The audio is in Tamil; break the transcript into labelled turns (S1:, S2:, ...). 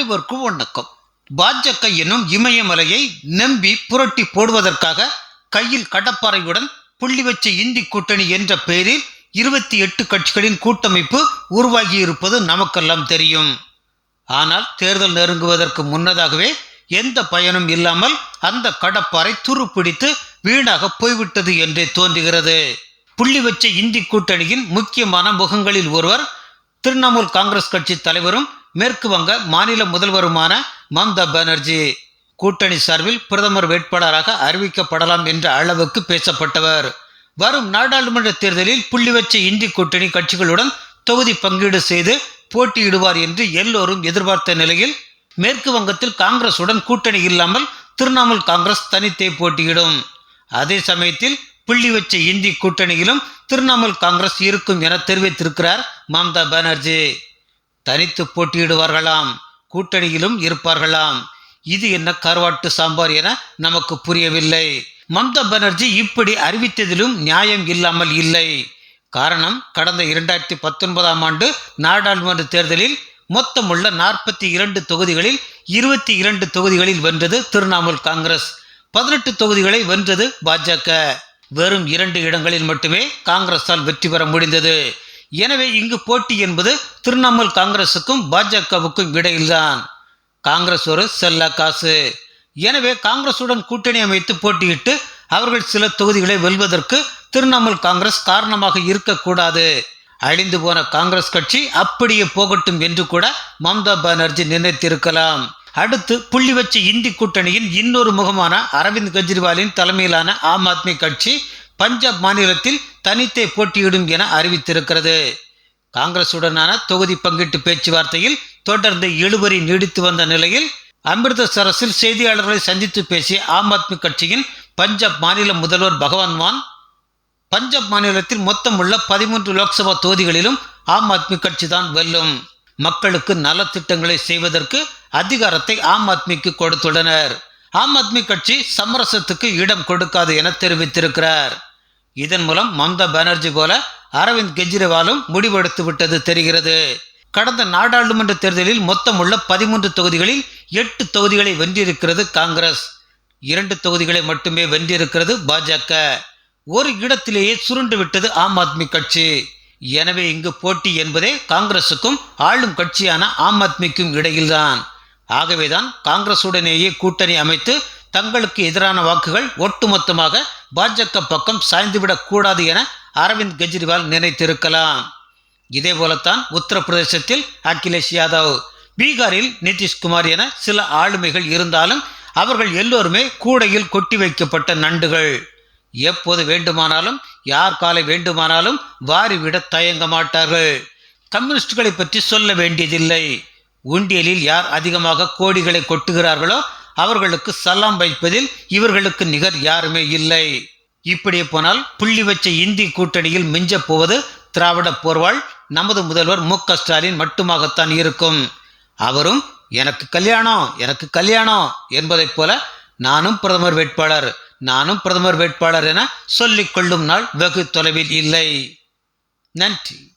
S1: அனைவருக்கும் வணக்கம். பாஜக எனும் இமயமலையை நம்பி புரட்டி போடுவதற்காக கையில் கடப்பாறையுடன் புள்ளி வச்ச இந்தி கூட்டணி என்ற பெயரில் இருபத்தி எட்டு கட்சிகளின் கூட்டமைப்பு உருவாகியிருப்பது நமக்கெல்லாம் தெரியும். ஆனால் தேர்தல் நெருங்குவதற்கு முன்னதாகவே எந்த பயனும் இல்லாமல் அந்த கடப்பாறை துருப்பிடித்து வீணாக போய்விட்டது என்றே தோன்றுகிறது. புள்ளி வச்ச இந்தி கூட்டணியின் முக்கியமான முகங்களில் ஒருவர் திரிணாமுல் காங்கிரஸ் கட்சி தலைவரும் மேற்கு வங்க மாநில முதல்வருமான மம்தா பானர்ஜி கூட்டணி சார்பில் பிரதமர் வேட்பாளராக அறிவிக்கப்படலாம் என்ற அளவுக்கு பேசப்பட்டவர். வரும் நாடாளுமன்ற தேர்தலில் புள்ளி வச்ச இந்தி கூட்டணி கட்சிகளுடன் தொகுதி பங்கீடு செய்து போட்டியிடுவார் என்று எல்லோரும் எதிர்பார்த்த நிலையில் மேற்கு வங்கத்தில் காங்கிரசுடன் கூட்டணி இல்லாமல் திரிணாமுல் காங்கிரஸ் தனித்தே போட்டியிடும். அதே சமயத்தில் புள்ளி வச்ச இந்தி கூட்டணியிலும் திரிணாமுல் காங்கிரஸ் இருக்கும் என தெரிவித்திருக்கிறார் மம்தா பானர்ஜி. தனித்து போட்டியிடுவார்களாம். கூட்டணியிலும் இருப்பார்களாம். இது என்ன கருவாட்டு சாம்பார் என நமக்கு புரியவில்லை. மம்தா பானர்ஜி இப்படி அறிவித்ததிலும் நியாயம் இல்லாமல் இல்லை. காரணம் கடந்த இரண்டாயிரத்தி பத்தொன்பதாம் ஆண்டு நாடாளுமன்ற தேர்தலில் மொத்தமுள்ள நாற்பத்தி இரண்டு தொகுதிகளில் இருபத்தி இரண்டு தொகுதிகளில் வென்றது திரிணாமுல் காங்கிரஸ். பதினெட்டு தொகுதிகளை வென்றது பாஜக. வெறும் இரண்டு இடங்களில் மட்டுமே காங்கிரஸால் வெற்றி பெற முடிந்தது. எனவே இங்கு போட்டி என்பது திரிணாமுல் காங்கிரசுக்கும் பாஜகவுக்கும் இடையில்தான். காங்கிரஸ் ஒரு செல்ல காசு. எனவே காங்கிரசுடன் கூட்டணி அமைத்து போட்டியிட்டு அவர்கள் சில தொகுதிகளை வெல்வதற்கு திரிணாமுல் காங்கிரஸ் காரணமாக இருக்கக்கூடாது. அழிந்து போன காங்கிரஸ் கட்சி அப்படியே போகட்டும் என்று கூட மம்தா பானர்ஜி நினைத்திருக்கலாம். அடுத்து புள்ளி வச்ச இந்தி கூட்டணியின் இன்னொரு முகமான அரவிந்த் கெஜ்ரிவாலின் தலைமையிலான ஆம் ஆத்மி கட்சி பஞ்சாப் மாநிலத்தில் தனித்தே போட்டியிடும் என அறிவித்திருக்கிறது. காங்கிரசுடனான தொகுதி பங்கீட்டு பேச்சுவார்த்தையில் தொடர்ந்து இழுபறி நீடித்து வந்த நிலையில் அமிர்தசரஸில் செய்தியாளர்களை சந்தித்து பேசிய ஆம் ஆத்மி கட்சியின் பஞ்சாப் மாநில முதல்வர் பகவான் மான் பஞ்சாப் மாநிலத்தில் மொத்தம் உள்ள பதிமூன்று லோக்சபா தொகுதிகளிலும் ஆம் ஆத்மி கட்சி தான் வெல்லும். மக்களுக்கு நலத்திட்டங்களை செய்வதற்கு அதிகாரத்தை ஆம் ஆத்மிக்கு கொடுத்துள்ளனர். ஆம் ஆத்மி கட்சி சமரசத்துக்கு இடம் கொடுக்காது என தெரிவித்திருக்கிறார். இதன் மூலம் மம்தா பானர்ஜி போல அரவிந்த் கெஜ்ரிவாலும் முடிவெடுத்து விட்டது தெரிகிறது. கடந்த நாடாளுமன்ற தேர்தலில் மொத்தம் உள்ள பதிமூன்று தொகுதிகளில் எட்டு தொகுதிகளை வென்றிருக்கிறது காங்கிரஸ். இரண்டு தொகுதிகளை மட்டுமே வென்றிருக்கிறது பாஜக. ஒரு இடத்திலேயே சுருண்டு விட்டது ஆம் ஆத்மி கட்சி. எனவே இங்கு போட்டி என்பதே காங்கிரசுக்கும் ஆளும் கட்சியான ஆம் ஆத்மிக்கும் இடையில்தான். ஆகவேதான் காங்கிரசுடனேயே கூட்டணி அமைத்து தங்களுக்கு எதிரான வாக்குகள் ஒட்டுமொத்தமாக பாஜக பக்கம் சாய்ந்துவிடக்கூடாது என அரவிந்த் கெஜ்ரிவால் நினைத்திருக்கலாம். இதே போலத்தான் உத்தரப்பிரதேசத்தில் அகிலேஷ் யாதவ் பீகாரில் நிதிஷ்குமார் என சில ஆளுமைகள் இருந்தாலும் அவர்கள் எல்லோருமே கூடையில் கொட்டி வைக்கப்பட்ட நண்டுகள். எப்போது வேண்டுமானாலும் யார் காலை வேண்டுமானாலும் வாரிவிட தயங்க மாட்டார்கள். கம்யூனிஸ்டுகளை பற்றி சொல்ல வேண்டியதில்லை. உண்டியலில் யார் அதிகமாக கோடிகளை கொட்டுகிறார்களோ அவர்களுக்கு சலாம் வைப்பதில் இவர்களுக்கு நிகர் யாருமே இல்லை. இப்படியே போனால் புள்ளி வச்ச இந்தி கூட்டணியில் மிஞ்சப் போவது திராவிட போர்வாள் நமது முதல்வர் மு க ஸ்டாலின் மட்டுமாகத்தான் இருக்கும். அவரும் எனக்கு கல்யாணம் எனக்கு கல்யாணம் என்பதைப் போல நானும் பிரதமர் வேட்பாளர் நானும் பிரதமர் வேட்பாளர் என சொல்லிக் கொள்ளும் நாள் வெகு தொலைவில் இல்லை. நன்றி.